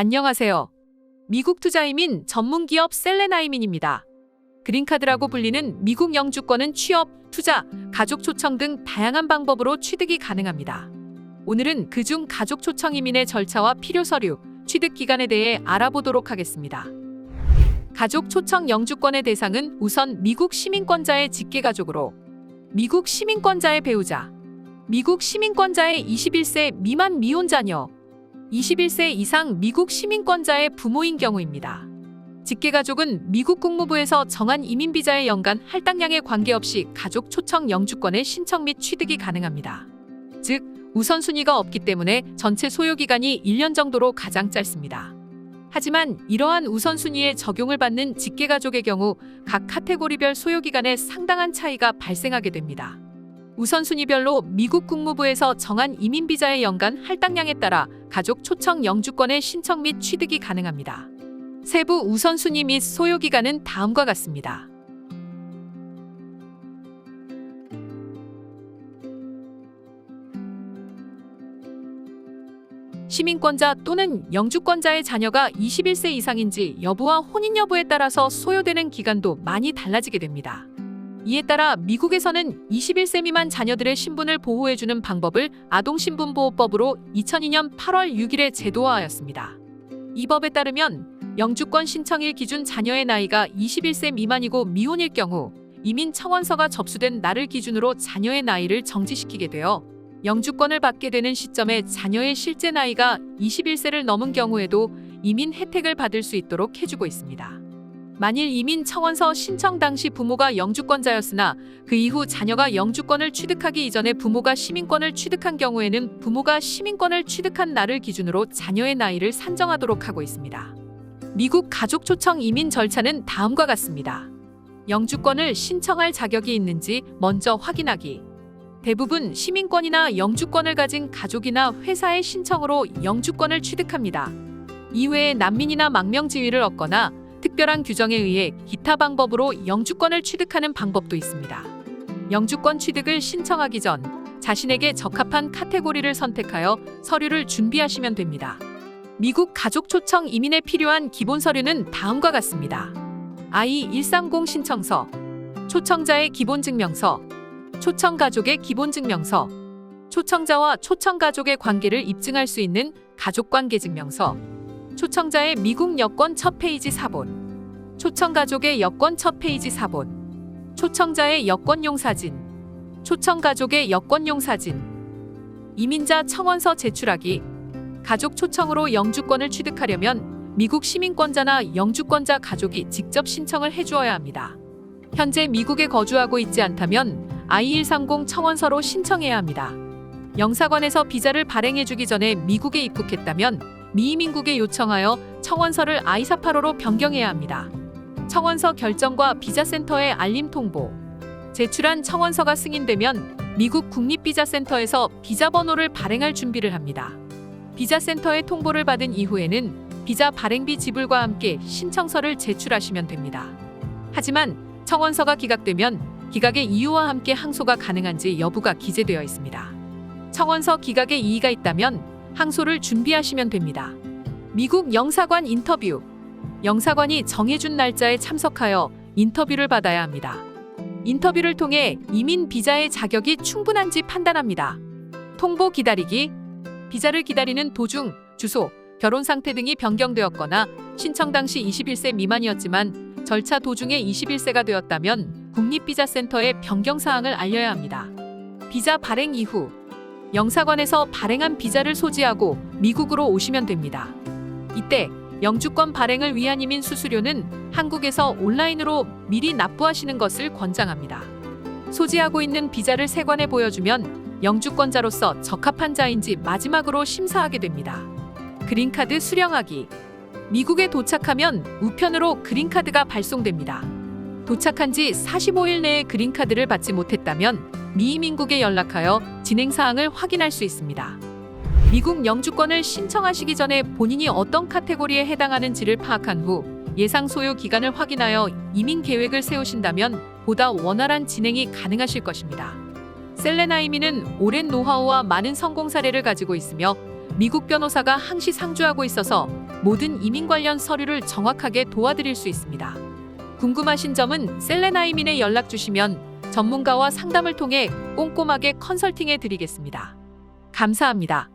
안녕하세요. 미국 투자이민 전문 기업 셀레나이민입니다. 그린카드라고 불리는 미국 영주권은 취업, 투자, 가족 초청 등 다양한 방법으로 취득이 가능합니다. 오늘은 그중 가족 초청 이민의 절차와 필요 서류, 취득 기간에 대해 알아보도록 하겠습니다. 가족 초청 영주권의 대상은 우선 미국 시민권자의 직계가족으로 미국 시민권자의 배우자, 미국 시민권자의 21세 미만 미혼 자녀, 21세 이상 미국 시민권자의 부모인 경우입니다. 직계가족은 미국 국무부에서 정한 이민비자의 연간 할당량에 관계없이 가족 초청 영주권의 신청 및 취득이 가능합니다. 즉, 우선순위가 없기 때문에 전체 소요기간이 1년 정도로 가장 짧습니다. 하지만 이러한 우선순위에 적용을 받는 직계가족의 경우 각 카테고리별 소요기간에 상당한 차이가 발생하게 됩니다. 우선순위별로 미국 국무부에서 정한 이민비자의 연간 할당량에 따라 가족 초청 영주권의 신청 및 취득이 가능합니다. 세부 우선순위 및 소요기간은 다음과 같습니다. 시민권자 또는 영주권자의 자녀가 21세 이상인지 여부와 혼인 여부에 따라서 소요되는 기간도 많이 달라지게 됩니다. 이에 따라 미국에서는 21세 미만 자녀들의 신분을 보호해주는 방법을 아동신분보호법으로 2002년 8월 6일에 제도화하였습니다. 이 법에 따르면 영주권 신청일 기준 자녀의 나이가 21세 미만이고 미혼일 경우 이민 청원서가 접수된 날을 기준으로 자녀의 나이를 정지시키게 되어 영주권을 받게 되는 시점에 자녀의 실제 나이가 21세를 넘은 경우에도 이민 혜택을 받을 수 있도록 해주고 있습니다. 만일 이민 청원서 신청 당시 부모가 영주권자였으나 그 이후 자녀가 영주권을 취득하기 이전에 부모가 시민권을 취득한 경우에는 부모가 시민권을 취득한 날을 기준으로 자녀의 나이를 산정하도록 하고 있습니다. 미국 가족 초청 이민 절차는 다음과 같습니다. 영주권을 신청할 자격이 있는지 먼저 확인하기. 대부분 시민권이나 영주권을 가진 가족이나 회사의 신청으로 영주권을 취득합니다. 이외에 난민이나 망명 지위를 얻거나 특별한 규정에 의해 기타 방법으로 영주권을 취득하는 방법도 있습니다. 영주권 취득을 신청하기 전 자신에게 적합한 카테고리를 선택하여 서류를 준비하시면 됩니다. 미국 가족 초청 이민에 필요한 기본 서류는 다음과 같습니다. I-130 신청서, 초청자의 기본 증명서, 초청 가족의 기본 증명서, 초청자와 초청 가족의 관계를 입증할 수 있는 가족 관계 증명서, 초청자의 미국 여권 첫 페이지 사본, 초청 가족의 여권 첫 페이지 사본, 초청자의 여권용 사진, 초청 가족의 여권용 사진, 이민자 청원서 제출하기, 가족 초청으로 영주권을 취득하려면 미국 시민권자나 영주권자 가족이 직접 신청을 해주어야 합니다. 현재 미국에 거주하고 있지 않다면 I-130 청원서로 신청해야 합니다. 영사관에서 비자를 발행해주기 전에 미국에 입국했다면 미이민국에 요청하여 청원서를 I-485로 변경해야 합니다. 청원서 결정과 비자센터에 알림 통보. 제출한 청원서가 승인되면 미국 국립비자센터에서 비자 번호를 발행할 준비를 합니다. 비자센터의 통보를 받은 이후에는 비자 발행비 지불과 함께 신청서를 제출하시면 됩니다. 하지만 청원서가 기각되면 기각의 이유와 함께 항소가 가능한지 여부가 기재되어 있습니다. 청원서 기각의 이의가 있다면 항소를 준비하시면 됩니다. 미국 영사관 인터뷰. 영사관이 정해준 날짜에 참석하여 인터뷰를 받아야 합니다. 인터뷰를 통해 이민 비자의 자격이 충분한지 판단합니다. 통보 기다리기. 비자를 기다리는 도중 주소, 결혼 상태 등이 변경되었거나 신청 당시 21세 미만이었지만 절차 도중에 21세가 되었다면 국립비자센터에 변경 사항을 알려야 합니다. 비자 발행 이후 영사관에서 발행한 비자를 소지하고 미국으로 오시면 됩니다. 이때 영주권 발행을 위한 이민 수수료는 한국에서 온라인으로 미리 납부하시는 것을 권장합니다. 소지하고 있는 비자를 세관에 보여주면 영주권자로서 적합한 자인지 마지막으로 심사하게 됩니다. 그린카드 수령하기. 미국에 도착하면 우편으로 그린카드가 발송됩니다. 도착한 지 45일 내에 그린카드를 받지 못했다면 미이민국에 연락하여 진행 사항을 확인할 수 있습니다. 미국 영주권을 신청하시기 전에 본인이 어떤 카테고리에 해당하는지를 파악한 후 예상 소요 기간을 확인하여 이민 계획을 세우신다면 보다 원활한 진행이 가능하실 것입니다. 셀레나 이민은 오랜 노하우와 많은 성공 사례를 가지고 있으며 미국 변호사가 항시 상주하고 있어서 모든 이민 관련 서류를 정확하게 도와드릴 수 있습니다. 궁금하신 점은 셀레나이민에 연락 주시면 전문가와 상담을 통해 꼼꼼하게 컨설팅해 드리겠습니다. 감사합니다.